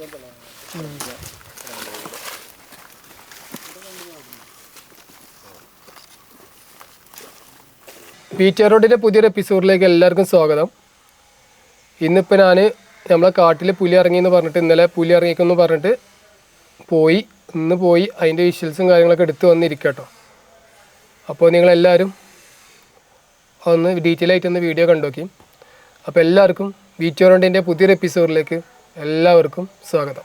T റോഡിന്റെ പുതിയൊരു എപ്പിസോഡിലേക്ക് എല്ലാവർക്കും സ്വാഗതം. ഇന്നിപ്പോൾ ഞാൻ നമ്മളെ കാട്ടിൽ പുലി ഇറങ്ങിയെന്ന് പറഞ്ഞിട്ട് ഇന്നലെ പുലി ഇറങ്ങിക്കെന്ന് പറഞ്ഞിട്ട് പോയി ഇന്ന് പോയി അതിന്റെ വിഷ്വൽസും കാര്യങ്ങളൊക്കെ എടുത്ത് വന്നിരിക്കട്ടോ കേട്ടോ അപ്പോൾ നിങ്ങളെല്ലാവരും ഒന്ന് ഡീറ്റെയിൽ ആയിട്ടൊന്ന് വീഡിയോ കണ്ടോക്കി. അപ്പോൾ എല്ലാവർക്കും വീറ്റോറോണ്ടിന്റെ പുതിയൊരു എപ്പിസോഡിലേക്ക് എല്ലാവർക്കും സ്വാഗതം.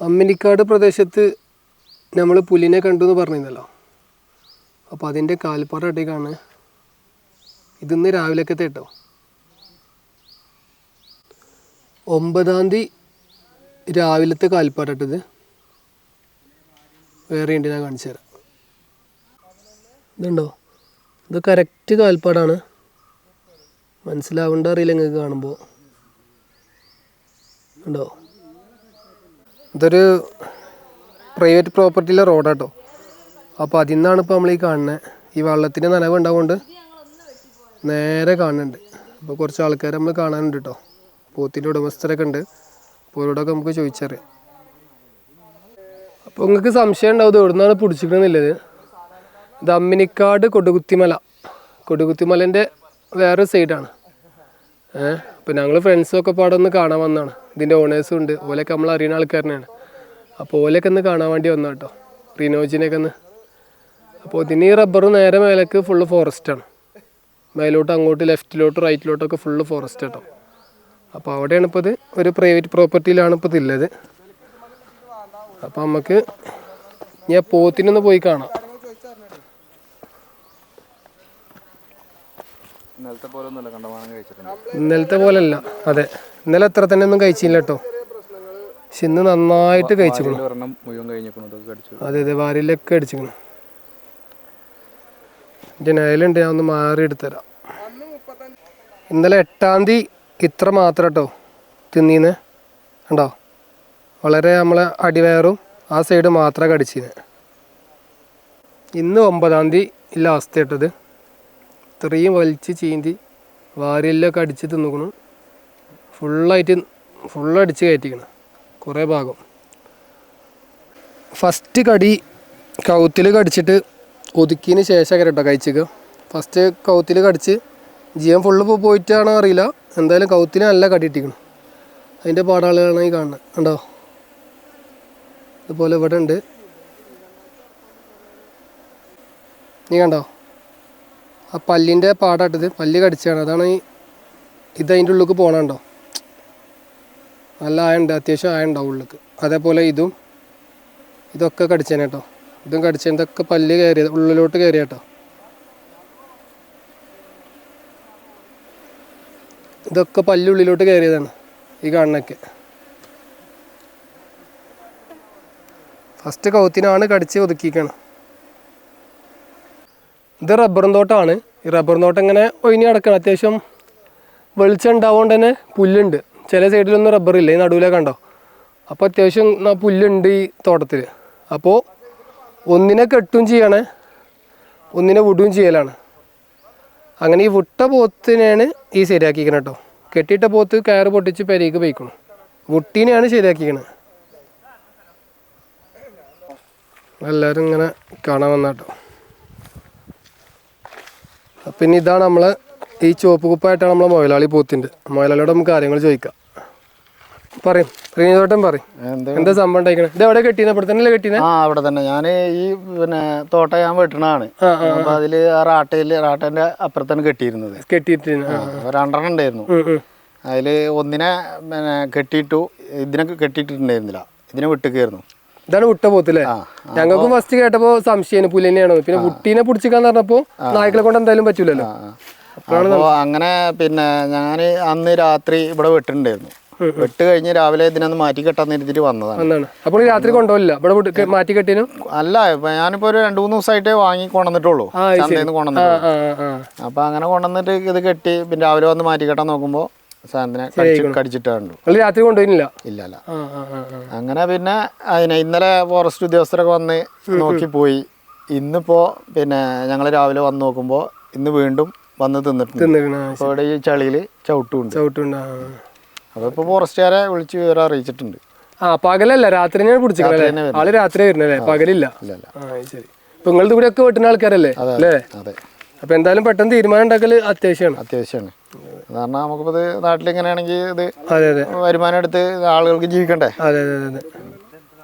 അമ്മിനിക്കാട് പ്രദേശത്ത് നമ്മൾ പുലിനെ കണ്ടു എന്ന് പറഞ്ഞിരുന്നല്ലോ. അപ്പോൾ അതിന്റെ കാൽപ്പാറ അടിക്കാണ് ഇതിന്ന് രാവിലേക്കത്തെ കേട്ടോ. ഒമ്പതാം തീയതി രാവിലത്തെ കാൽപ്പാറട്ടത് വേറെ ഉണ്ട് ഞാൻ കാണിച്ചു തരാം ഇതുണ്ടോ? ഇത് കറക്റ്റ് കാൽപ്പാടാണ്. മനസ്സിലാവേണ്ട അറിയില്ല നിങ്ങൾക്ക് കാണുമ്പോൾ ഉണ്ടോ ഇതൊരു പ്രൈവറ്റ് പ്രോപ്പർട്ടിയിലെ റോഡാട്ടോ അപ്പോൾ അതിൽ നിന്നാണ് ഇപ്പോൾ നമ്മൾ ഈ കാണുന്നത് ഈ വെള്ളത്തിന് നനവ് ഉണ്ടാവുകൊണ്ട് നേരെ കാണുന്നുണ്ട്. അപ്പോൾ കുറച്ച് ആൾക്കാർ നമ്മൾ കാണാനുണ്ട് കേട്ടോ പോത്തിന്റെ ഉടമസ്ഥരൊക്കെ ഉണ്ട്. അപ്പോൾ അവരോടൊക്കെ നമുക്ക് ചോദിച്ചറിയാം. അപ്പോൾ നിങ്ങൾക്ക് സംശയം ഉണ്ടാവും ഇത് എവിടെ നിന്നാണ് പിടിച്ചിരിക്കണമെന്നുള്ളത് ഇത് അമ്മിനിക്കാട് കൊടുകുത്തിമല കൊടുകുത്തിമലന്റെ വേറെ സൈഡാണ് ഏഹ് അപ്പോൾ ഞങ്ങൾ ഫ്രണ്ട്സൊക്കെ പാടെ ഒന്ന് കാണാൻ വന്നതാണ് ഇതിന്റെ ഓണേഴ്സും ഉണ്ട്. ഓലൊക്കെ നമ്മൾ അറിയുന്ന ആൾക്കാരനാണ്. അപ്പോൾ ഓലൊക്കെ ഒന്ന് കാണാൻ വേണ്ടി വന്ന കേട്ടോ. റിനോജിനെയൊക്കെ ഒന്ന്. അപ്പോൾ ഇതിന് ഈ റബ്ബർ നേരെ മേലേക്ക് ഫുള്ള് ഫോറസ്റ്റാണ് മേലോട്ട് അങ്ങോട്ട് ലെഫ്റ്റിലോട്ട് റൈറ്റിലോട്ടൊക്കെ ഫുള്ള് ഫോറസ്റ്റ് കേട്ടോ. അപ്പോൾ അവിടെയാണ് ഇപ്പോൾ ഇത് ഒരു പ്രൈവറ്റ് പ്രോപ്പർട്ടിയിലാണ് ഇപ്പോൾ ഇതില്ലത് അപ്പോൾ നമുക്ക് ഞാൻ പോത്തിനൊന്ന് പോയി കാണാം. ഇന്നലത്തെ പോലെ ഒന്നുമല്ല കണ്ടമാനം കഴിച്ചിട്ടുണ്ട്. ഇന്നലത്തെ പോലല്ല അതെ. ഇന്നലെ അത്ര തന്നെ ഒന്നും കഴിച്ചില്ല കേട്ടോ. പക്ഷെ ഇന്ന് നന്നായിട്ട് കഴിച്ചിക്കണം ഇതിൽ മുഴുവൻ അതെ അതെ വാരിലൊക്കെ അടിച്ചിക്കണം എന്റെ നയലുണ്ട് ഞാൻ ഒന്ന് മാറി എടുത്തരാം ഇന്നലെ എട്ടാം തീയതി ഇത്ര മാത്രം കേട്ടോ തിന്നീന്ന് കണ്ടോ? വളരെ നമ്മളെ അടിവയറും ആ സൈഡ് മാത്രമേ കടിച്ചീന്. ഇന്ന് ഒമ്പതാം തീയതി ഇല്ല അവസ്ഥ ഇട്ടത് ഇത്രയും വലിച്ച് ചീന്തി വാരിലൊക്കെ അടിച്ച് തിന്നുക്കണം. ഫുള്ളായിട്ട് ഫുള്ളടിച്ച് കയറ്റിക്കണം. കുറേ ഭാഗം. ഫസ്റ്റ് കടി കൗത്തിൽ കടിച്ചിട്ട് ഒതുക്കിയതിന് ശേഷം കേട്ടോ കഴിച്ചേക്കുക ഫസ്റ്റ് കൗത്തിൽ കടിച്ച് ജീവൻ ഫുള്ള് ഇപ്പോൾ പോയിട്ടാണോ അറിയില്ല. എന്തായാലും കൗത്തിൽ നല്ല കടി ഇട്ടിക്കണം അതിന്റെ പാടാളുകളാണ് ഈ കാണുന്നത് കണ്ടോ? ഇതുപോലെ ഇവിടെ ഉണ്ട്. നീ കണ്ടോ? ആ പല്ലിന്റെ പാടാട്ടത് പല്ല് കടിച്ചാണ്. അതാണ് ഈ ഇത് അതിന്റെ ഉള്ളിലേക്ക് പോകണുണ്ടോ നല്ല ആയുണ്ട്. അത്യാവശ്യം ആയുണ്ടാവും ഉള്ളിലേക്ക്. അതേപോലെ ഇതും ഇതൊക്കെ കടിച്ചേനെ കേട്ടോ ഇതും കടിച്ച ഇതൊക്കെ പല്ല് കയറിയത് ഉള്ളിലോട്ട് കയറിയ കേട്ടോ ഇതൊക്കെ പല്ലുള്ളിലോട്ട് കയറിയതാണ് ഈ കാണുന്നൊക്കെ ഫസ്റ്റ് കൗത്തിനാണ് കടിച്ച് ഒതുക്കിക്കാണ് ഇത് റബ്ബറും തോട്ടമാണ് ഈ റബ്ബർ തോട്ടം ഇങ്ങനെ ഒഴിഞ്ഞ് കിടക്കണം. അത്യാവശ്യം വെളിച്ചം ഉണ്ടാവുകൊണ്ട് തന്നെ പുല്ലുണ്ട്. ചില സൈഡിലൊന്നും റബ്ബറില്ല ഈ നടുവിലെ കണ്ടോ? അപ്പോൾ അത്യാവശ്യം പുല്ലുണ്ട് ഈ തോട്ടത്തിൽ അപ്പോൾ ഒന്നിനെ കെട്ടും ചെയ്യണേ ഒന്നിനെ വിടുകയും ചെയ്യലാണ്. അങ്ങനെ ഈ വിട്ട പോത്തിനെയാണ് ഈ ശരിയാക്കിക്കണം കേട്ടോ കെട്ടിയിട്ട പോത്ത് കയറ് പൊട്ടിച്ച് പെരേക്ക് പോയിക്കണം. വിട്ടീനെയാണ് ശരിയാക്കിക്കണത് എല്ലാവരും ഇങ്ങനെ കാണാൻ വന്ന കേട്ടോ ഇനി ഇതാണ് നമ്മൾ ഈ ചുവപ്പ് കുപ്പായിട്ടാണ് നമ്മളെ മുതലാളി പോത്തിന്റെ. മുതലാളിയോട് നമുക്ക് കാര്യങ്ങൾ ചോദിക്കാം. പറയും. ശ്രീനിതോട്ടം പറയും. എന്താ സംഭവം ഉണ്ടായിക്കണേ? ഇത് എവിടെ കെട്ടിയത് ഇവിടെ തന്നെ കെട്ടിയത് ആ അവിടെ തന്നെ. ഞാൻ ഈ പിന്നെ തോട്ട ഞാൻ വെട്ടണതാണ്. അപ്പൊ അതിൽ ആ റാട്ടയിൽ റാട്ടന്റെ അപ്പുറത്താണ് കെട്ടിയിരുന്നത്. കെട്ടിയിട്ട് ആ അപ്പൊ രണ്ടെണ്ണം ഉണ്ടായിരുന്നു. അതിൽ ഒന്നിനെ പിന്നെ കെട്ടിയിട്ടു ഇതിനൊക്കെ കെട്ടിയിട്ടുണ്ടായിരുന്നില്ല. ഇതിനെ വിട്ടുകയായിരുന്നു ഇതാണ് വിട്ട പോത്തല്ലേ? ഞങ്ങൾക്കും ഫസ്റ്റ് കേട്ടപ്പോ സംശയം പുലിനെയാണ്? പിന്നെ കുട്ടീനെ പിടിച്ചിക്കാന്ന് പറഞ്ഞപ്പോ നായ്ക്കളെ കൊണ്ട് എന്തായാലും പറ്റൂലല്ലോ. അപ്പോൾ അങ്ങനെ പിന്നെ ഞാൻ അന്ന് രാത്രി ഇവിടെ വെട്ടിണ്ടായിരുന്നു വെട്ട് കഴിഞ്ഞ് രാവിലെ ഇതിനൊന്ന് മാറ്റി കെട്ടാന്ന് ഇരുന്നിട്ട് വന്നതാണ്. അപ്പൊ അപ്പോൾ രാത്രി കൊണ്ടുപോയില്ല ഇവിടെ മാറ്റി കെട്ടിനും അല്ല ഇപ്പൊ ഞാനിപ്പോ ഒരു രണ്ടു മൂന്ന് ദിവസമായിട്ടേ വാങ്ങി കൊണ്ടുവന്നിട്ടുള്ളൂ. ചന്തയിൽ നിന്ന് ആ. അപ്പൊ അങ്ങനെ കൊണ്ടുവന്നിട്ട് ഇത് കെട്ടി പിന്നെ രാവിലെ വന്ന് മാറ്റി കെട്ടാൻ നോക്കുമ്പോ സാധനത്തിനെ കടിച്ച് കടിച്ചിട്ട് നിങ്ങൾ രാത്രി കൊണ്ടുപോയില്ല ഇല്ല അങ്ങനെ പിന്നെ അതിനെ ഇന്നലെ ഫോറസ്റ്റ് ഉദ്യോഗസ്ഥരൊക്കെ വന്ന് നോക്കി പോയി. ഇന്നിപ്പോ പിന്നെ ഞങ്ങൾ രാവിലെ വന്ന് നോക്കുമ്പോൾ ഇന്ന് വീണ്ടും വന്ന് തിന്നിട്ടുണ്ട്. അപ്പോൾ ഇവിടെ ഈ ചളിയിൽ ചവിട്ടുണ്ട് ആ അപ്പോൾ ഇപ്പോൾ ഫോറസ്റ്റുകാരെ വിളിച്ച് വിവരം അറിയിച്ചിട്ടുണ്ട്. ആ പകലല്ല രാത്രി ഞാൻ പിടിച്ചിട്ടില്ല ആൾ രാത്രി വരുന്നല്ലേ പകലില്ല. ശരി. ഇപ്പൊ നിങ്ങളുടെ കൂടെ ഒക്കെ വെട്ടുന്ന ആൾക്കാരല്ലേ? അല്ലേ? അതെ അപ്പൊ എന്തായാലും പെട്ടെന്ന് തീരുമാനം ഉണ്ടാക്കൽ അത്യാവശ്യമാണ്. അത്യാവശ്യമാണ്. കാരണം നമുക്കിപ്പോൾ ഇത് നാട്ടിൽ ഇങ്ങനെയാണെങ്കിൽ ഇത് അതെ അതെ. വരുമാനം എടുത്ത് ആളുകൾക്ക് ജീവിക്കണ്ടേ? അതെ അതെ അതെ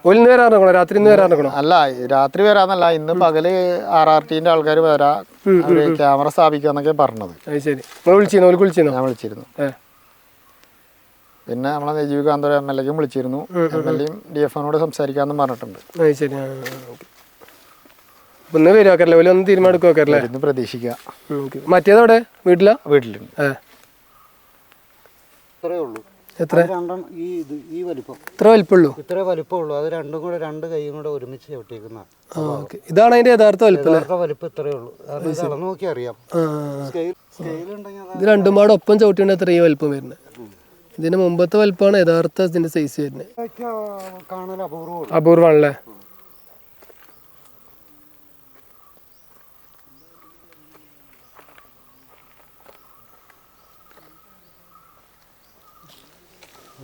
ഒരു ഇന്ന് വരാറിക്കണോ രാത്രി ഇന്ന് വരാറിക്കണോ അല്ല രാത്രി വരാന്നല്ല ഇന്ന് പകൽ ആർ ആർ ടിന്റെ ആൾക്കാർ വരാ. ക്യാമറ ക്യാമറ സ്ഥാപിക്കാന്നൊക്കെ പറഞ്ഞത്. ശരി. നിങ്ങൾ വിളിച്ചിരുന്നോ? വിളിച്ചിരുന്നോ? ഞാൻ വിളിച്ചിരുന്നു. പിന്നെ നമ്മളെ നജീബ് കാന്തോർ എം എൽ എക്കും വിളിച്ചിരുന്നു. എം എൽ എയും ഡി എഫ് എന്നോട് സംസാരിക്കാമെന്നും പറഞ്ഞിട്ടുണ്ട്. ശരി. ഇന്ന് വരുവാക്കല്ലേ? ഓൽ ഒന്ന് തീരുമാനം എടുക്കുവാക്കല്ലേ ഇന്ന് പ്രതീക്ഷിക്കുക മറ്റേതവിടെ വീട്ടിലാ? വീട്ടിലുണ്ട്. എത്ര? അത് ഈ ഈ വലിപ്പം. ഇത്ര വലിപ്പമുള്ളൂ? ഇത്രേ വലിപ്പമുള്ളൂ അത് രണ്ടും കൂടെ രണ്ട് കൈയും കൂടെ ഒരുമിച്ച് ചവിട്ടിയേക്കുന്ന ആ ഇതാണ് അതിന്റെ യഥാർത്ഥ വലിപ്പം വലിപ്പം ഇത്രയേ ഉള്ളൂ. അളന്ന് നോക്കി അറിയാം. സ്കെയിൽ സ്കെയിൽ ഉണ്ടെങ്കിൽ ഇത് രണ്ടും പാടെ ഒപ്പം ചവിട്ടിയുണ്ട് എത്ര ഈ വലിപ്പം വരുന്നത്. ഇതിന്റെ മുമ്പത്തെ വലിപ്പമാണ് യഥാർത്ഥ ഇതിന്റെ സൈസ് വരുന്നത്. അപൂർവമാണല്ലേ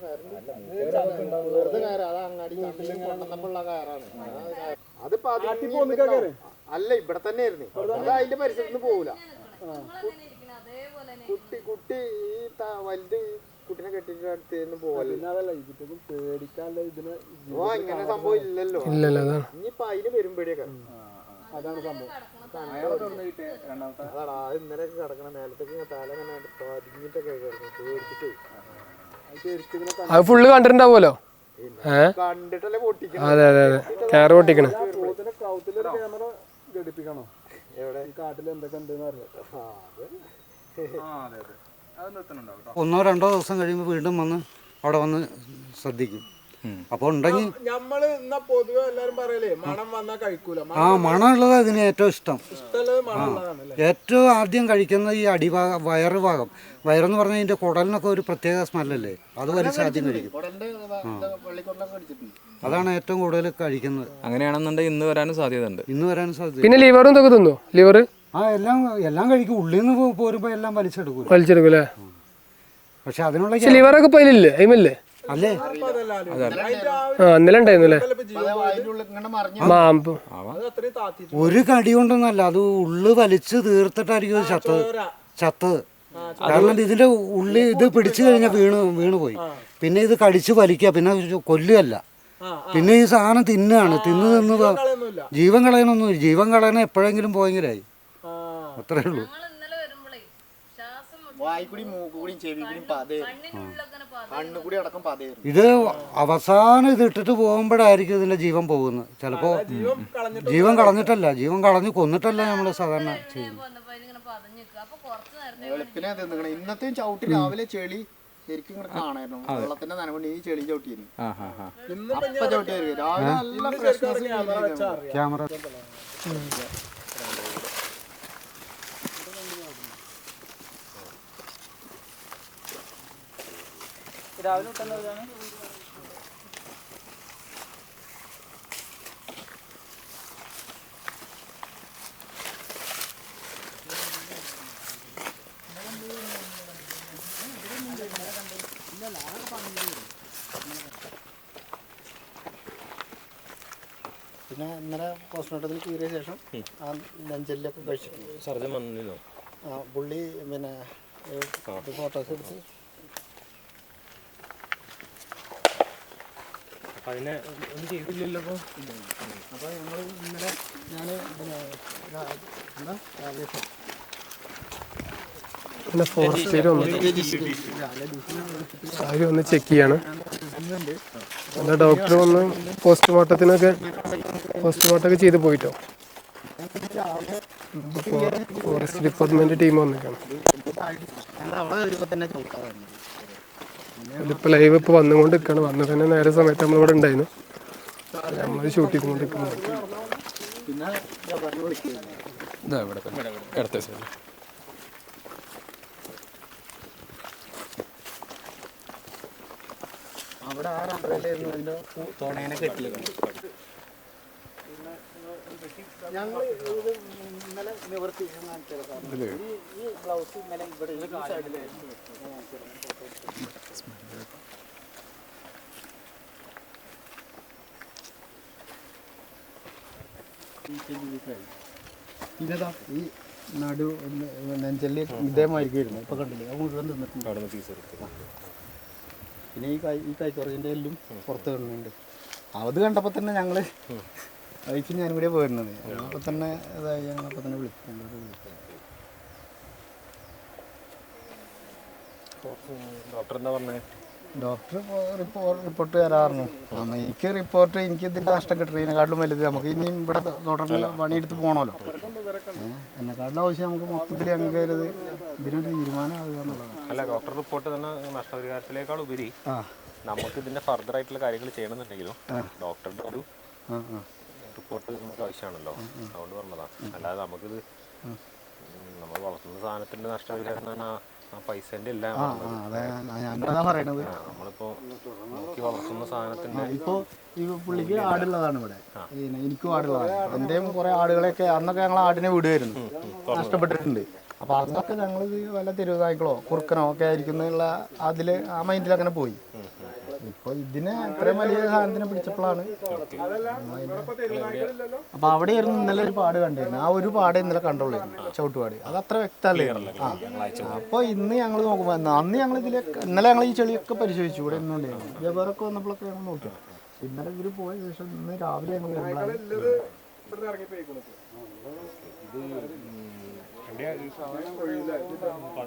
ഉം. കാൽച്ചോട് യഥാർത്ഥത്തിലല്ലേ ഇത്രയും വ- വലിപ്പമേ ഉള്ളൂ അല്ല ഇവിടെ തന്നെ ആയിരുന്നു അത് അതിന്റെ പരിസരത്ത് പോകൂല കുട്ടി കുട്ടി ഈ വലുത് കുട്ടിനെ കെട്ടിട്ട് അടുത്ത് പോവല്ലോ ഓ ഇങ്ങനെ സംഭവം ഇല്ലല്ലോ ഇനിയിപ്പൊ അതിന് വരുമ്പോഴേക്കാ അതാണ് സംഭവം അതാണ് ആ ഇന്നലെ കിടക്കണ നേരത്തേക്ക് തല ഇങ്ങനെ പതിഞ്ഞിട്ടൊക്കെ കിടക്കണം പേടിച്ചിട്ട് അത് ഫുള്ള് കണ്ടിട്ടുണ്ടാവുമല്ലോ? ഏ? കണ്ടിട്ടല്ലേ പൊട്ടിക്കണം അതെ അതെ അതെ. കയറ് പൊട്ടിക്കണേ. ഒന്നോ രണ്ടോ ദിവസം കഴിയുമ്പോൾ വീണ്ടും വന്ന് അവിടെ വന്ന് ശ്രദ്ധിക്കും. അപ്പോൾ ഉണ്ടെങ്കിൽ നമ്മൾ എന്നാ പൊതുവെ എല്ലാരും പറയലേ മണം വന്നാ കഴിക്കൂല. ആ മണമുള്ളത് അതിന് ഏറ്റവും ഇഷ്ടം. ഇഷ്ടമുള്ളത് മണം ഉള്ളതാണല്ലേ ഏറ്റവും ആദ്യം കഴിക്കുന്നത് ഈ അടിഭാഗം വയറ് ഭാഗം. വയറെന്ന് പറഞ്ഞാൽ ഇതിന്റെ കുടലിനൊക്കെ ഒരു പ്രത്യേക സ്മെല്ലല്ലേ? അത് വലിച്ച് ആദ്യം കഴിക്കും. അതാണ് ഏറ്റവും കൂടുതൽ കഴിക്കുന്നത്. അങ്ങനെയാണെന്നുണ്ടെങ്കിൽ ഇന്ന് വരാനും സാധ്യതയുണ്ട്. ഇന്ന് വരാനും സാധ്യത. പിന്നെ ലിവറും ഇതൊക്കെ തിന്നോ? ലിവർ ആ എല്ലാം എല്ലാം കഴിക്കും. ഉള്ളിൽ നിന്ന് പോരുമ്പോ എല്ലാം വലിച്ചെടുക്കും. വലിച്ചെടുക്കും അല്ലേ? പക്ഷെ അതിനുള്ള ലിവറൊക്കെ പോയില്ലേ അയിമല്ലേ? അതിമല്ലേ അല്ലേ? ഇന്നലെ ഉണ്ടായിരുന്നു അല്ലേ അതിന്റെ ഉള്ളിൽ ഇങ്ങനെ മറിഞ്ഞ് മാമ്പ്. അത് താത്തി ഒരു കടി കൊണ്ടൊന്നല്ല അത് ഉള്ളു വലിച്ചു തീർത്തിട്ടായിരിക്കും ചത്ത്. ചത്തത് ചത്തത് കാരണം ഇതിന്റെ ഉള്ളി ഇത് പിടിച്ചു കഴിഞ്ഞാൽ വീണ് വീണ് പോയി. പിന്നെ ഇത് കടിച്ചു വലിക്കുക പിന്നെ കൊല്ലുകയല്ല. പിന്നെ ഈ സാധനം തിന്നാണ് തിന്ന് തിന്ന് ജീവൻ കളയണൊന്നും ജീവൻ കളയണ എപ്പോഴെങ്കിലും പോയെങ്കിലായി അത്രേ ഉള്ളൂ. പതയായിരുന്നു. കണ്ണുകൂടി അടക്കം പതയായിരുന്നു. ഇത് അവസാനം ഇത് ഇട്ടിട്ട് പോകുമ്പോഴായിരിക്കും ഇതിന്റെ ജീവൻ പോകുന്നത്. ചിലപ്പോ ജീവൻ കളഞ്ഞിട്ടല്ല ജീവൻ കളഞ്ഞു കൊന്നിട്ടല്ല നമ്മൾ സാധാരണ ചെയ്യുന്നത്. വെളുപ്പിനെ തിന്നിക്കണം ഇന്നത്തെയും ചവിട്ടി രാവിലെ ചെളി ശരിക്കും ഇങ്ങനെ കാണായിരുന്നു. വെള്ളത്തിന്റെ നനവുണ്ട് ഈ ചെളി ചവിട്ടിയിരുന്നു. അപ്പൊ ചവിട്ടിയായിരിക്കും രാവിലെ നല്ല ഫ്രഷ്നെസ് ക്യാമറ പിന്നെ ഇന്നലെ പോസ്റ്റ്മോർട്ടത്തിൽ കീറിയ ശേഷം ആ നെഞ്ചലിലൊക്കെ കഴിച്ചിട്ടുണ്ട്. സർജൻ വന്നിരുന്നോ? ആ പുള്ളി പിന്നെ ഫോട്ടോസ് എടുത്ത് അപ്പൊ അതിനെ ഒന്നും ചെയ്തില്ലല്ലോ അപ്പൊ. അപ്പോൾ ഞങ്ങൾ ഇന്നലെ ഞാൻ പിന്നെ എന്താ? രാജേഷ്. പിന്നെ ഫോറസ്റ്റിൽ വന്നു. അവർ വന്ന് ചെക്ക് ചെയ്യാണ്. അല്ല ഡോക്ടർ വന്ന് പോസ്റ്റ്മോർട്ടത്തിനൊക്കെ പോസ്റ്റ്മോർട്ടമൊക്കെ ചെയ്ത് പോയിട്ടോ. ഫോറസ്റ്റ് ഡിപ്പാർട്ട്മെന്റ് ടീം വന്നിക്കാണ് ഞങ്ങൾ അവിടെ വരുമ്പോൾ തന്നെ ചവിട്ടാറുണ്ട് ഇതിപ്പോൾ ലൈവ് ഇപ്പോൾ വന്നുകൊണ്ട് നിൽക്കുകയാണ് വന്ന തന്നെ നേരെ സമയത്ത് നമ്മളിവിടെ ഉണ്ടായിരുന്നു. നമ്മൾ ഷൂട്ട് ചെയ്തുകൊണ്ട് അവിടെ ആ റബ്ബറിലായിരുന്നു അതിന്റെ തോണേനെ കെട്ടില്ല ഞങ്ങൾ ഇന്നലെ നിവർത്തി ഈ ബ്ലൗസ് ഇന്നലെ ഇവിടെ ഈ സൈഡിലായിരുന്നു ഇതാ ഈ നടു നെഞ്ചല്ലി ഇതേമാതിരി വരുന്നു ഇപ്പൊ കണ്ടില്ലേ? അത് മുഴുവൻ തിന്നിട്ടുണ്ട്. അവിടെ പീസ് എടുത്ത്. പിന്നെ ഈ കൈ ഈ കൈക്കുറകിന്റെ എല്ലും പുറത്ത് കിടന്നുണ്ട് അത് കണ്ടപ്പോൾ തന്നെ ഞങ്ങൾ വൈഫ് ഞാനും കൂടെ പോയിരുന്നത്. അപ്പോൾ തന്നെ ഇതായി ഞങ്ങളപ്പോൾ തന്നെ വിളിച്ചു. ഡോക്ടർ എന്താ പറഞ്ഞേ? ഡോക്ടർ റിപ്പോർട്ട് റിപ്പോർട്ട് തരാറുണ്ട്. എനിക്ക് റിപ്പോർട്ട് എനിക്ക് ഇതിന്റെ നഷ്ടം കിട്ടുന്നതിനെക്കാട്ടിലും വലുത് നമുക്ക് ഇനിയും ഇവിടെ തുടർന്ന് പണിയെടുത്ത് പോകണമല്ലോ എന്നെക്കാട്ടിലും ആവശ്യം നമുക്ക് മൊത്തത്തിൽ ഞങ്ങൾക്ക് ഒരു ഇതിനൊരു തീരുമാനമാകുക എന്നുള്ളതാണ്. അല്ല ഡോക്ടർ റിപ്പോർട്ട് തന്നെ നഷ്ടപരിഹാരത്തിലേക്കാൾ ഉപരി ആ. നമുക്ക് ഇതിന്റെ ഫർദർ ആയിട്ടുള്ള കാര്യങ്ങൾ ചെയ്യണമെന്നുണ്ടെങ്കിലും ഡോക്ടറുടെ ഒരു റിപ്പോർട്ട് നമുക്ക് ആവശ്യമാണല്ലോ. അതുകൊണ്ട് പറഞ്ഞതാണ് അല്ലാതെ നമുക്കിത് നമ്മൾ വളർത്തുന്ന സാധനത്തിന്റെ നഷ്ടപരിഹാരം ആ പൈസന്റെ എല്ലാം ആ ആ അതെ ഞാനതാ പറയണത്? നമ്മളിപ്പോ നോക്കി വളർത്തുന്ന സാധനത്തിന്റെ ഇപ്പോൾ ഈ പുള്ളിക്ക് ആടുള്ളതാണ് ഇവിടെ. എനിക്കും ആടുള്ളതാണ്. എന്റെയും കുറെ ആടുകളെയൊക്കെ അന്നൊക്കെ ഞങ്ങൾ ആടിനെ വിടുമായിരുന്നു നഷ്ടപ്പെട്ടിട്ടുണ്ട്. അപ്പൊ അന്നൊക്കെ ഞങ്ങൾ വല്ല തെരുവുനായ്ക്കളോ കുറുക്കനോ ഒക്കെ ആയിരിക്കുന്നുള്ള അതിൽ ആ മൈൻഡിൽ അങ്ങനെ പോയി ഇപ്പോൾ ഇതിനെ ഇത്രയും വലിയ സാധനത്തിനെ പിടിച്ചപ്പോഴാണ്. അപ്പോൾ അവിടെയായിരുന്നു ഇന്നലെ ഒരു പാട് കണ്ടിരുന്നത്. ആ ഒരു പാട് ഇന്നലെ കണ്ടുള്ളൂ ചവിട്ടുപാട് അത് അത്ര വ്യക്തമല്ലേ. ആ അപ്പോൾ ഇന്ന് ഞങ്ങൾ നോക്കുമ്പോ അന്ന് ഞങ്ങൾ ഇതിലെ ഇന്നലെ ഞങ്ങൾ ഈ ചെളിയൊക്കെ പരിശോധിച്ചു. ഇവിടെ ഇന്നുണ്ടായിരുന്നു ജബറൊക്കെ വന്നപ്പോഴൊക്കെ ഞങ്ങൾ നോക്കി. ഇന്നലെ ഇവർ പോയ ശേഷം ഇന്ന് രാവിലെ ഞങ്ങൾ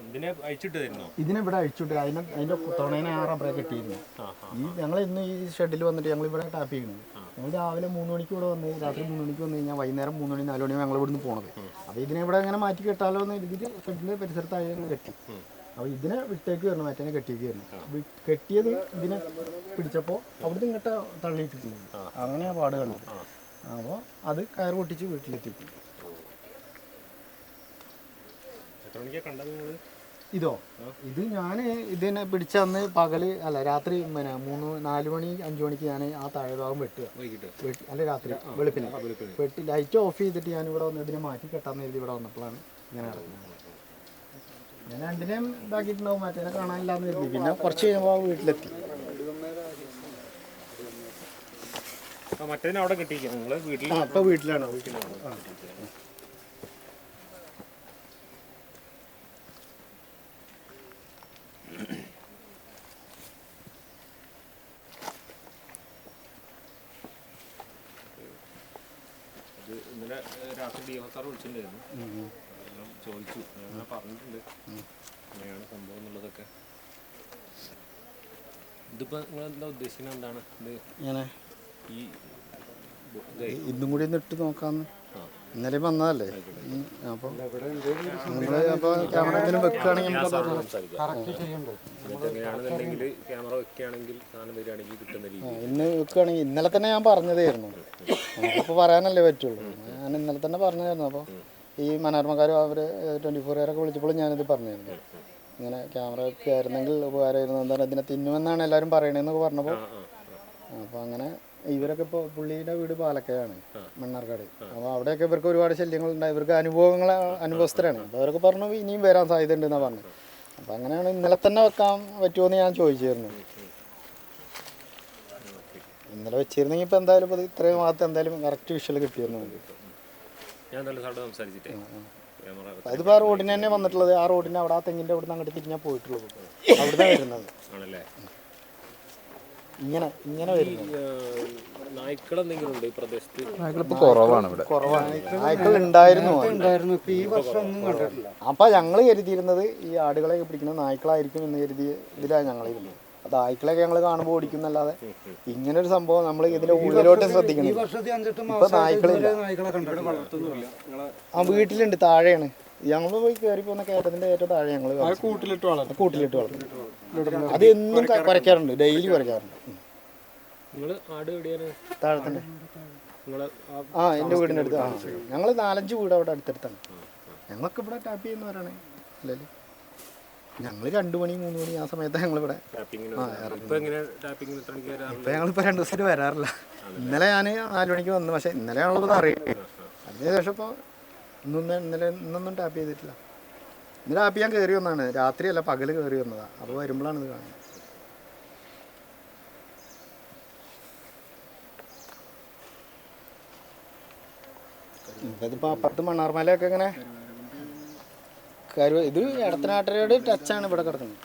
ഇതിനെ അയച്ചിട്ട് തരുന്നോ ഇതിനെ ഇവിടെ അഴിച്ചിട്ട് അതിനെ അതിന്റെ തുണേനെ ആറാം പ്രായം കെട്ടിയിരുന്നു ഈ ഞങ്ങൾ ഇന്ന് ഈ ഷെഡിൽ വന്നിട്ട് ഞങ്ങൾ ഇവിടെ ടാപ്പ് ചെയ്യുന്നു. ഞങ്ങൾ രാവിലെ മൂന്ന് മണിക്ക് ഇവിടെ വന്ന് രാത്രി മൂന്ന് മണിക്ക് വന്ന് കഴിഞ്ഞാൽ വൈകുന്നേരം മൂന്ന് മണി നാല് മണി ഞങ്ങൾ ഇവിടുന്ന് പോണത്. അപ്പോൾ ഇതിനെ ഇവിടെ അങ്ങനെ മാറ്റി കെട്ടാലോ എന്ന് എഴുതി ഷെഡിന്റെ പരിസരത്തായിരുന്നു കെട്ടി. അപ്പോൾ ഇതിനെ വിട്ടേക്ക് വരണം മറ്റേനെ കെട്ടിയേക്ക് വരണം. കെട്ടിയത് ഇതിനെ പിടിച്ചപ്പോൾ അവിടുന്ന് ഇങ്ങോട്ട് തള്ളിയിട്ടിട്ടുണ്ട് അങ്ങനെയാ പാട് കണ്ടത്. അപ്പോൾ അത് കയർ പൊട്ടിച്ച് വീട്ടിലെത്തിക്കും എത്ര മണിക്കാ കണ്ടത് നിങ്ങൾ ഇതോ? ഇത് ഞാൻ ഇതിനെ പിടിച്ച അന്ന് പകൽ അല്ല രാത്രി പിന്നെ മൂന്ന് നാല് മണി അഞ്ചു മണിക്ക് ഞാൻ ആ താഴെ ഭാഗം വെട്ടുക അല്ല രാത്രി വെളുപ്പിന്. വെട്ടി ലൈറ്റ് ഓഫ് ചെയ്തിട്ട് ഞാൻ ഇവിടെ വന്ന് ഇതിനെ മാറ്റി കെട്ടാന്ന് എഴുതി ഇവിടെ വന്നപ്പോഴാണ് ഇങ്ങനെ നടക്കുന്നത് ഞാൻ രണ്ടിനെയും ഇതാക്കിയിട്ടുണ്ടാവും മറ്റേനെ കാണാനില്ലാന്ന് കരുതി. പിന്നെ കുറച്ച് കഴിയുമ്പോൾ വീട്ടിലെത്തി. ആ മറ്റേതിനെ അവിടെ കിട്ടിയിരിക്കും ഇപ്പൊ വീട്ടിലാണ് വീട്ടിലാണ്. രാത്രി ഡി എഫ് ആർ വിളിച്ചിട്ടുണ്ടായിരുന്നു. ചോദിച്ചു. ഞാൻ പറഞ്ഞിട്ടുണ്ട്. അങ്ങനെയാണ് സംഭവം എന്നുള്ളതൊക്കെ. ഇതിപ്പോ നിങ്ങൾ എന്താ ഉദ്ദേശിക്കുന്നത്? എന്താണ്? ഇത് ഇങ്ങനെ. ഈ ഇതും ഇന്നും കൂടി ഒന്ന് ഇട്ട് നോക്കാന്ന്. ഇന്നലെ വന്നതല്ലേ? അപ്പൊ നിങ്ങൾ അപ്പൊ ക്യാമറ എന്തെങ്കിലും വെക്കുകയാണെങ്കിൽ നമുക്ക് അത് സംസാരിക്കാം എങ്ങനെയാണെന്നുണ്ടെങ്കിൽ ക്യാമറ വെക്കുകയാണെങ്കിൽ സാധനം വരികയാണെങ്കിൽ കിട്ടുന്ന രീതി ആ, ഇന്ന് വെക്കുകയാണെങ്കിൽ ഇന്നലെ തന്നെ ഞാൻ പറഞ്ഞതായിരുന്നു. അപ്പൊ പറയാനല്ലേ പറ്റുള്ളൂ. ഞാൻ ഇന്നലെ തന്നെ പറഞ്ഞായിരുന്നു. അപ്പോൾ ഈ മനോരമക്കാരും അവർ ട്വന്റി ഫോർ ഒക്കെ വിളിച്ചപ്പോൾ ഞാനിത് പറഞ്ഞായിരുന്നു ഇങ്ങനെ ക്യാമറ ഒക്കെ ആയിരുന്നെങ്കിൽ ഉപകാരമായിരുന്നു. എന്താണ് ഇതിനെ തിന്നുമെന്നാണ് എല്ലാവരും പറയണതെന്നൊക്കെ പറഞ്ഞപ്പോൾ അപ്പോൾ അങ്ങനെ ഇവരൊക്കെ ഇപ്പോൾ പുള്ളിയുടെ വീട് പാലക്കയാണ് മണ്ണാർക്കാട്. അപ്പോൾ അവിടെയൊക്കെ ഇവർക്ക് ഒരുപാട് ശല്യങ്ങളുണ്ടായി ഇവർക്ക് അനുഭവങ്ങൾ അനുഭവസ്ഥരാണ്. അപ്പോൾ അവരൊക്കെ പറഞ്ഞു ഇനിയും വരാൻ സാധ്യത ഉണ്ടെന്നാണ് പറഞ്ഞത്. അപ്പോൾ അങ്ങനെയാണ് ഇന്നലെ തന്നെ വെക്കാൻ പറ്റുമോ എന്ന് ഞാൻ ചോദിച്ചിരുന്നു. ഇന്നലെ വെച്ചിരുന്നെങ്കിൽ ഇപ്പോൾ എന്തായാലും ഇപ്പോൾ ഇത് ഇത്രയും ഭാഗത്ത് എന്തായാലും കറക്റ്റ് വിഷ്വൽ കിട്ടിയിരുന്നു ഞാൻ സംസാരിച്ചിട്ടേ. ആ റോഡിന് തന്നെ വന്നിട്ടുള്ളത്. ആ റോഡിന് അവിടെ ആ തെങ്ങിന്റെ അവിടെ അങ്ങോട്ട് തിരിഞ്ഞാ പോയിട്ടുള്ളത്. അവിടെ വരുന്നത്. ആണല്ലേ? ഇങ്ങനെ ഇങ്ങനെ വരുന്നത്. നായ്ക്കളെന്തെങ്കിലും ഉണ്ട് ഈ പ്രദേശത്ത്? കുറവാണ് നായ്ക്കൾ ഉണ്ടായിരുന്നു ഉണ്ടായിരുന്നു. ഇപ്പൊ ഈ വർഷം ഒന്നും കണ്ടിട്ടില്ല. അപ്പം ഞങ്ങൾ കരുതിയിരുന്നത് ഈ ആടുകളെ പിടിക്കുന്ന നായ്ക്കളായിരിക്കും എന്ന് കരുതി ഇതിലാണ് ഞങ്ങൾ ഇരുന്നത്. അത് നായ്ക്കളെയൊക്കെ ഞങ്ങൾ കാണുമ്പോൾ ഓടിക്കുന്നല്ലാതെ ഇങ്ങനെ ഒരു സംഭവം നമ്മൾ ഇതിലെ ഉള്ളിലോട്ട് ശ്രദ്ധിക്കണം ഇപ്പൊ നായ്ക്കളില്ല. ആ വീട്ടിലുണ്ട് താഴെയാണ്. ഞങ്ങൾ പോയി കയറി പോകുന്ന കയറ്റത്തിന്റെ ഏറ്റവും താഴെ ഞങ്ങൾ കൂട്ടിലിട്ട് വളർത്തും. അത് എന്നും കുറയ്ക്കാറുണ്ട്. ഡെയിലി കുറയ്ക്കാറുണ്ട്. നിങ്ങൾ ആ എന്റെ വീടിന്റെ അടുത്ത്. ആ ഞങ്ങൾ നാലഞ്ച് വീട് അവിടെ അടുത്തടുത്താണ്. ഞങ്ങൾക്ക് ഇവിടെ ടാപ്പ് ചെയ്യുന്നവരാണ്. അല്ലല്ലേ? ഞങ്ങൾ രണ്ടു മണി മൂന്ന് മണി ആ സമയത്ത് ഞങ്ങളിവിടെ. ഇപ്പൊ ഇപ്പം ഞങ്ങളിപ്പോൾ ദിവസമായിട്ട് വരാറില്ല. ഇന്നലെ ഞാൻ നാല് മണിക്ക് വന്നു പക്ഷെ ഇന്നലെയാണുള്ളത് അറിയുന്നത് അതിനുശേഷം ഇപ്പോൾ ഇന്നൊന്നും ഇന്നലെ ഇന്നൊന്നും ടാപ്പ് ചെയ്തിട്ടില്ല. ഇന്ന് ടാപ്പ് ചെയ്യാൻ കയറി വന്നാണ് രാത്രിയല്ല പകൽ കയറി വന്നതാണ് അപ്പോൾ വരുമ്പോഴാണ് ഇത് കാണുന്നത്. ഇപ്പൊ അപ്പുറത്ത് മണ്ണാർമലയൊക്കെ ഇങ്ങനെ കരുവ ഇത് എടത്തനാട്ടരയോട് ടച്ചാണ് ഇവിടെ കിടക്കുന്നത്.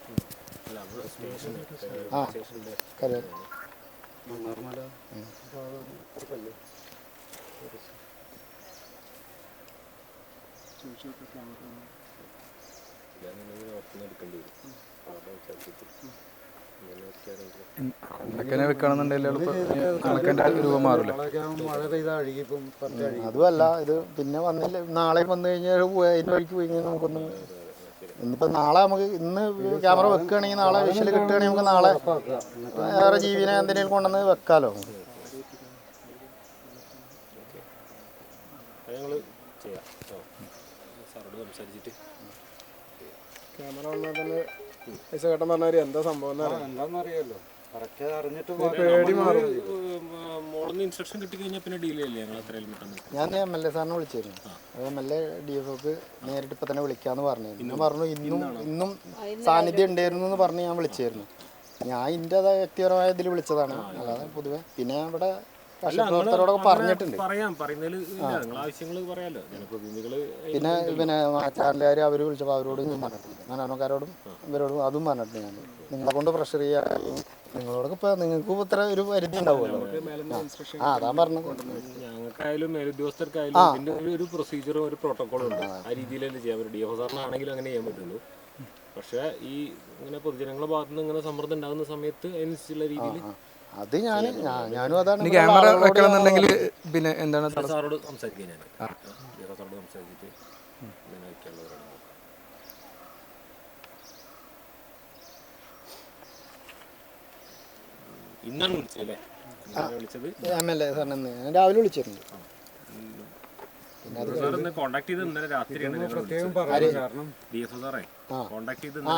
ആ കരുവ അണക്കനെ എടുക്കേണ്ടി അണക്കന്റെ അതുമല്ല ഇത് പിന്നെ വന്നില്ല. നാളെ വന്നു കഴിഞ്ഞാൽ പോയി അതിന്റെ വഴിക്ക് പോയി കഴിഞ്ഞാൽ നമുക്കൊന്നും ഇന്നിപ്പോ നാളെ നമുക്ക് ഇന്ന് ക്യാമറ വെക്കുകയാണെങ്കിൽ നാളെ വിഷയിൽ കിട്ടുകയാണെങ്കിൽ നമുക്ക് നാളെ വേറെ ജീവിനെ എന്തിനേലും കൊണ്ടുവന്ന് വെക്കാലോ. ക്യാമറ വന്നാൽ തന്നെ പൈസ കേട്ടൻ പറഞ്ഞാൽ എന്താ സംഭവം എന്താണെന്നറിയാലോ. ഇൻസ്ട്രക്ഷൻ കിട്ടിക്കഴിഞ്ഞാൽ പിന്നെ ഡീൽ ചെയ്യില്ലേ ഞങ്ങൾ എത്രയും പെട്ടെന്ന് ഞാൻ എം എൽ എ സാറിനെ വിളിച്ചിരുന്നു. M L A D F ഒക്ക് നേരിട്ട് ഇപ്പൊ തന്നെ വിളിക്കാന്ന് പറഞ്ഞു ഞാൻ പറഞ്ഞു ഇന്നും ഇന്നും സാന്നിധ്യം ഉണ്ടായിരുന്നു എന്ന് പറഞ്ഞ് ഞാൻ വിളിച്ചായിരുന്നു ഞാൻ എന്റെ വ്യക്തിപരമായ ഇതിൽ വിളിച്ചതാണ്. അല്ലാതെ പൊതുവെ പിന്നെ ഇവിടെ കർഷകരോടൊക്കെ പറഞ്ഞിട്ടുണ്ട്. പറയാം പറയുന്നതിൽ നിങ്ങൾ ആവശ്യങ്ങൾ പറയാലോ? ജനപ്രതിനിധികൾ പിന്നെ പിന്നെ ചാനലുകാർ അവർ വിളിച്ചപ്പോൾ അവരോടും ഞാൻ പറഞ്ഞിട്ടുണ്ട് മനോരമക്കാരോടും ഇവരോടും അതും പറഞ്ഞിട്ടുണ്ട് ഞാൻ. നിങ്ങളെ കൊണ്ട് പ്രഷർ ചെയ്യാ നിങ്ങളോടൊക്കെ ഇപ്പൊ നിങ്ങൾക്ക് ഇത്ര ഒരു പരിധി ഉണ്ടാവുമല്ലോ. ആ. അതാ പറഞ്ഞത്. ഞങ്ങൾക്കായാലും മേലുദ്യോഗസ്ഥർക്കായാലും ഇതിന്റെ ഒരു- പ്രൊസീജിയറും ഒരു പ്രോട്ടോക്കോളും ഉണ്ട്. ആ. രീതിയിലല്ലേ ചെയ്യാൻ പറ്റും ഡി എഫ് സാറിനാണെങ്കിലും അങ്ങനെ ചെയ്യാൻ പറ്റുള്ളൂ. പക്ഷേ ഈ ഇങ്ങനെ പൊതുജനങ്ങളുടെ ഭാഗത്തുനിന്ന് ഇങ്ങനെ സമ്മർദ്ദം ഉണ്ടാകുന്ന സമയത്ത് അതിനനുസരിച്ചുള്ള രീതിയിൽ അത് ഞാൻ ഞാനും അതാണ് ക്യാമറ വെക്കണമെന്നുണ്ടെങ്കിൽ പിന്നെ എന്താണ്? സാറോട് സംസാരിക്കാൻ സാറോട് സംസാരിച്ചിട്ട് ഇന്നാണ് വിളിച്ചത് ഞാൻ രാവിലെ വിളിച്ചിരുന്നു സാറിന്ന് കോണ്ടാക്ട് ചെയ്ത് ഇന്നലെ രാത്രിയാണ് ഡി എഫ് സാറേ കോണ്ടാക്ട് ചെയ്ത് ആ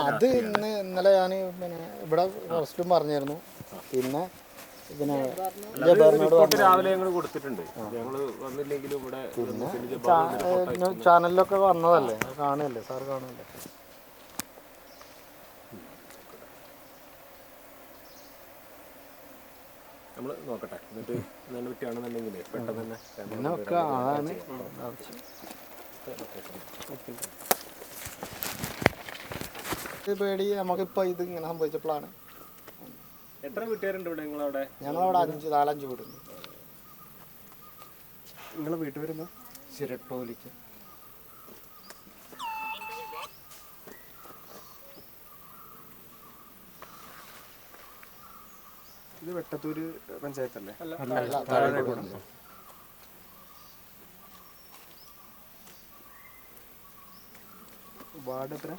അത് ഇന്ന് ഇന്നലെ ഞാൻ പിന്നെ ഇവിടെ ഫസ്റ്റും പറഞ്ഞിരുന്നു പിന്നെ പിന്നെ ചാനലിലൊക്കെ വന്നതല്ലേ? രാവിലെ സാർ കൊടുത്തിട്ടുണ്ട് ഞങ്ങൾ വന്നില്ലെങ്കിലും ഇവിടെ വന്നിട്ട് ജബ്ബാറിന്റെ report അയച്ചു. ചാനലിലൊക്കെ വന്നതല്ലേ അത് കാണുമല്ലേ സാർ കാണുമല്ലേ നമ്മൾ നോക്കട്ടെ. എന്നിട്ട് നല്ല പറ്റുകയാണെന്നുണ്ടെങ്കിൽ പെട്ടെന്ന് തന്നെ അതാണ്. പേടി നമുക്കിപ്പോ ഇത് ഇങ്ങനെ സംഭവിച്ചപ്പോഴാണ്. എത്ര വീട്ടുകാരുണ്ട് ഇവിടെ നിങ്ങളവിടെ? ഞങ്ങളവിടെ അഞ്ച് നാലഞ്ച് വീടുണ്ട്. നിങ്ങൾ വീട്ടിൽ വരുന്ന ചിരട്ടോലിക്ക്. ഇത് വെട്ടത്തൂര് പഞ്ചായത്തല്ലേ? അല്ല വാർഡ് എത്ര?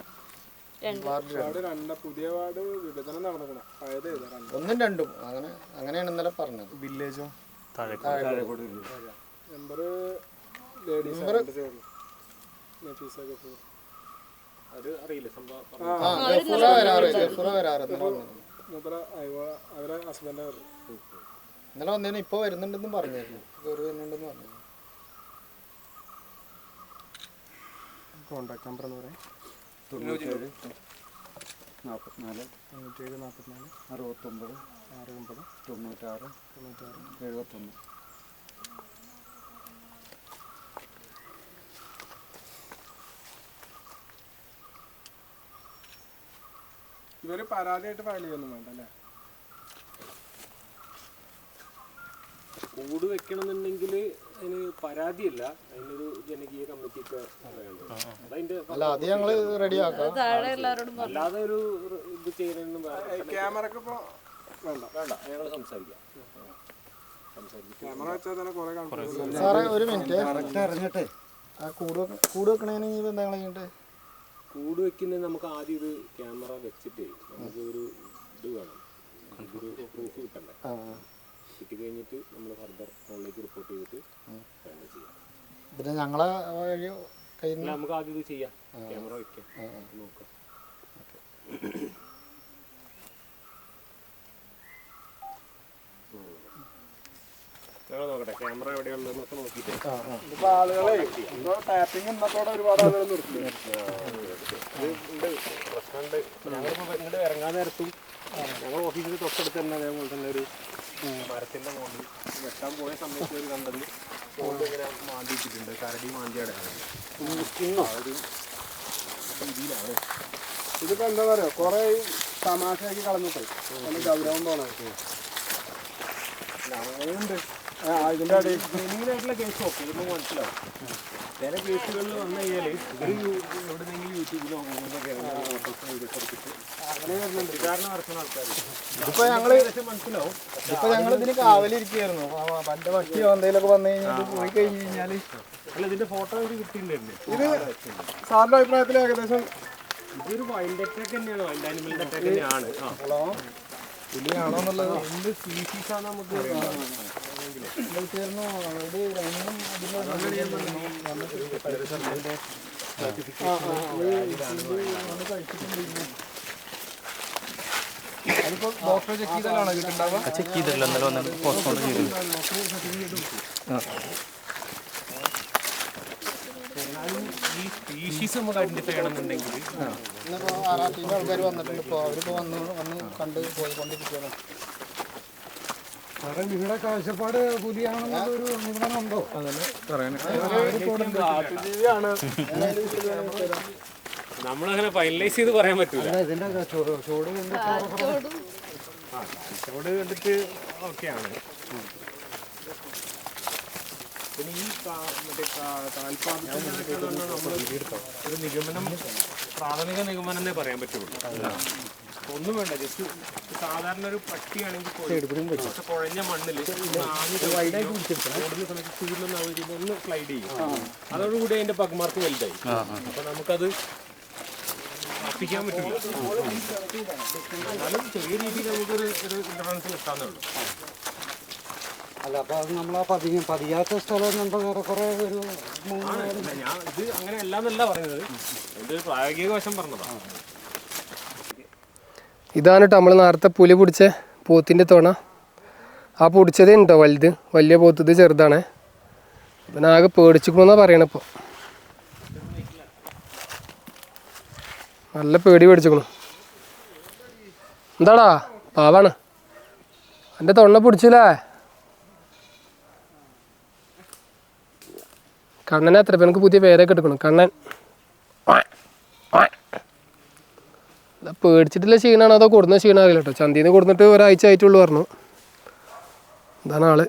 വാർഡ് വാർഡ് രണ്ട്. പുതിയ വാർഡ് വിഭജനം നടന്നിക്കണം പഴയത് രണ്ട്. ഒന്നും രണ്ടും. അങ്ങനെ അങ്ങനെയാണ് ഇന്നലെ പറഞ്ഞത്. വില്ലേജോ? താഴെ നമ്പർ അത് അറിയില്ല. സംഭവം വരാറ് വരാറ് മൂപ്പര അയവ- അവരെ ഹസ്ബൻഡ് ഇന്നലെ വന്നതിന് ഇപ്പോൾ വരുന്നുണ്ടെന്നും പറഞ്ഞായിരുന്നു. കയറി വരുന്നുണ്ടെന്ന് പറഞ്ഞു കോണ്ടാക്ട് നമ്പർ എന്ന് പറയാം. തൊണ്ണൂറ്റേഴ് നാൽപ്പത്തിനാല് തൊണ്ണൂറ്റേഴ് നാൽപ്പത്തിനാല് അറുപത്തൊമ്പത് ആറ് ഒമ്പത് തൊണ്ണൂറ്റാറ് തൊണ്ണൂറ്റാറ് എഴുപത്തൊന്ന്. ഇവർ പരാതിയായിട്ട് ഫയൽ ചെയ്യൊന്നും വേണ്ട അല്ലേ കൂട് വെക്കണമെന്നുണ്ടെങ്കിൽ അതിന് പരാതിയല്ല. അതിനൊരു ജനകീയ കമ്മിറ്റി ഒക്കെ വേണം അതതിന്റെ അല്ല അത് ഞങ്ങൾ റെഡിയാക്കാം. അല്ലാതെ ഒരു ഇത് ചെയ്യണമെന്നും ക്യാമറക്ക് ഇപ്പൊ വേണ്ട. വേണ്ട ഞങ്ങൾ സംസാരിക്കാം. സാറേ ഒരു മിനിറ്റ്. കറക്റ്റ് അറിഞ്ഞിട്ട്. ആ കൂട് കൂട് വെക്കണേന് ഇനി എന്താ കഴിഞ്ഞിട്ട് കൂട് വെക്കുന്നത് നമുക്ക് ആദ്യം ഒരു ക്യാമറ വെച്ചിട്ട് നമുക്ക് ഒരു ഇത് വേണം. ഒരു പ്രൂഫ് കിട്ടണ്ടേ? കിട്ടി കഴിഞ്ഞിട്ട് നമ്മൾ ഫർദർ ഫോണിലേക്ക് റിപ്പോർട്ട് ചെയ്തിട്ട് ചെയ്യാം പിന്നെ ഞങ്ങളെ നമുക്ക് ആദ്യം ഇത് ചെയ്യാം. ക്യാമറ വെക്കാം. നോക്കാം ഞങ്ങൾ നോക്കട്ടെ ക്യാമറ എവിടെയുള്ളതെന്നൊക്കെ നോക്കിയിട്ട് ഇപ്പൊ ആളുകളെ ഇപ്പൊ ടാപ്പിംഗ് ഇന്നത്തോടെ ഒരുപാട് ആളുകൾ നിർത്തി ഇത് ഉണ്ട്. പ്രശ്നമുണ്ട് ഞങ്ങളിപ്പോൾ ഇങ്ങോട്ട് ഇറങ്ങാൻ നേരത്തും ഞങ്ങൾ ഓഫീസിൽ തൊട്ടടുത്ത് തന്നെ അതേപോലെ തന്നെ ഒരു മരത്തിന്റെ മുകളിൽ വെട്ടാൻ പോയ സമയത്ത് ഒരു കണ്ടത് ഫോണ്ട് ഇങ്ങനെ മാന്തിയിട്ടിട്ടുണ്ട് കരടി മാന്തി അടക്കുന്നത് ആ ഒരു രീതിയിലാണ്. ഇതിപ്പോ എന്താ പറയാ കൊറേ തമാശയാക്കി കളഞ്ഞിട്ട്. ഗൗരവം അങ്ങനെയുണ്ട്. ജെന്യൂനായിട്ടുള്ള കേസ് ഓക്കെ ഇതൊന്നും മനസ്സിലാവും. ചില കേസുകളിൽ വന്നു കഴിഞ്ഞാൽ ഇവർ എവിടെന്നെങ്കിലും യൂട്യൂബിലോ അങ്ങനെയൊക്കെ ഫോട്ടോസ് വീഡിയോസ് അങ്ങനെ വരുന്നുണ്ട്. കാരണം ആൾക്കാർ മനസ്സിലാവും. ഇപ്പൊ ഞങ്ങൾ ഇതിന് കാവലിരിക്കുകയായിരുന്നു. പണ്ട് പട്ടിയോ എന്തെങ്കിലുമൊക്കെ വന്നു കഴിഞ്ഞാൽ പോയി കഴിഞ്ഞ് കഴിഞ്ഞാൽ അല്ല ഇതിന്റെ ഫോട്ടോ കിട്ടിയിട്ടുണ്ടായിരുന്നു ഇത് സാറിന്റെ അഭിപ്രായത്തിൽ ഏകദേശം ഇതൊരു വൈൽഡ് അറ്റാക്ക് തന്നെയാണ്. വൈൽഡ് ആനിമലിന്റെ അറ്റാക്ക് തന്നെയാണ്. ഹലോ? പുലിയാണോ എന്നുള്ളത്? എന്ത് സ്പീഷീസ് ആണ് നമുക്ക് ചെക്ക് ചെയ്തിട്ടില്ല ഇന്നലെ വന്നിട്ട് പോസ്റ്റ്മോർട്ടം ചെയ്തില്ല ഈ സ്പീഷീസ് നമുക്ക് ഐഡന്റിഫൈ ചെയ്യണമെന്നുണ്ടെങ്കിൽ ഇന്നിപ്പോ ആറാട്ടിന്റെ ആൾക്കാർ വന്നിട്ടുണ്ട് ഇപ്പൊ അവരിപ്പോ വന്ന് വന്ന് കണ്ട് പോയിക്കൊണ്ടിരിക്കുകയാണ് സാറേ നിങ്ങളുടെ കാഴ്ചപ്പാട് പുലിയാണെന്നുള്ളൊരു നിഗമനം ഉണ്ടോ ജീവിയാണ് നമ്മളങ്ങനെ ഫൈനലൈസ് ചെയ്ത് പറയാൻ പറ്റില്ല ഇതിന്റെ ചോ- ചുവട് കണ്ടിട്ട് കണ്ടിട്ട് ഓക്കെയാണ്. പിന്നെ ഈ മറ്റേ നമ്മൾ ഒരു നിഗമനം പ്രാഥമിക നിഗമനം എന്നേ പറയാൻ പറ്റുള്ളൂ. ഒന്നും വേണ്ട ജസ്റ്റ് സാധാരണ ഒരു പട്ടിയാണെങ്കിൽ കുറച്ച് കുഴഞ്ഞ മണ്ണിൽ ഓടുന്ന സമയത്ത് ചൂടുന്ന ഒന്ന് സ്ലൈഡ് ചെയ്യും. അതോടുകൂടി അതിന്റെ പഗ്മാർക്ക് വലുതായി. അപ്പൊ നമുക്കത് ഉറപ്പിക്കാൻ പറ്റില്ല. എന്നാലും ചെറിയ രീതിയിൽ നമുക്കൊരു ഒരു ഇൻഷുറൻസ് കിട്ടാന്നേ ഉള്ളൂ. അല്ല അപ്പൊ അത് നമ്മളാ പതി പതിയാത്ത സ്ഥലം കുറെ ഒരു ഞാൻ ഇത് അങ്ങനെ അല്ലാന്നല്ല പറയുന്നത്. ഇത് പ്രായോഗിക വശം പറഞ്ഞതാണ്. ഇതാണ് നമ്മൾ നേരത്തെ പുലി പിടിച്ച പോത്തിന്റെ തുണ. ആ പൊടിച്ചതേ ഉണ്ടോ വലുത്. വലിയ പോത്ത്. ഇത് ചെറുതാണ്. പിന്നെ ആകെ പേടിച്ചിക്കണമെന്നാണ് പറയണപ്പോൾ നല്ല പേടി പേടിച്ചിക്കണു. എന്താടാ? പാവാണ്. എന്റെ തൊണ്ണ പിടിച്ചില്ലേ? കണ്ണനെ അത്ര പേർക്ക് പുതിയ പേരൊക്കെ എടുക്കണം. കണ്ണൻ. അല്ല പേടിച്ചിട്ടുള്ള ക്ഷീണാണോ അതോ കൊടുന്ന ക്ഷീണം കേട്ടോ നിന്ന് കൊടുത്തിട്ട് ഒരാഴ്ച ആയിട്ടുള്ളൂ പറഞ്ഞു. ഇതാണ് ആൾ.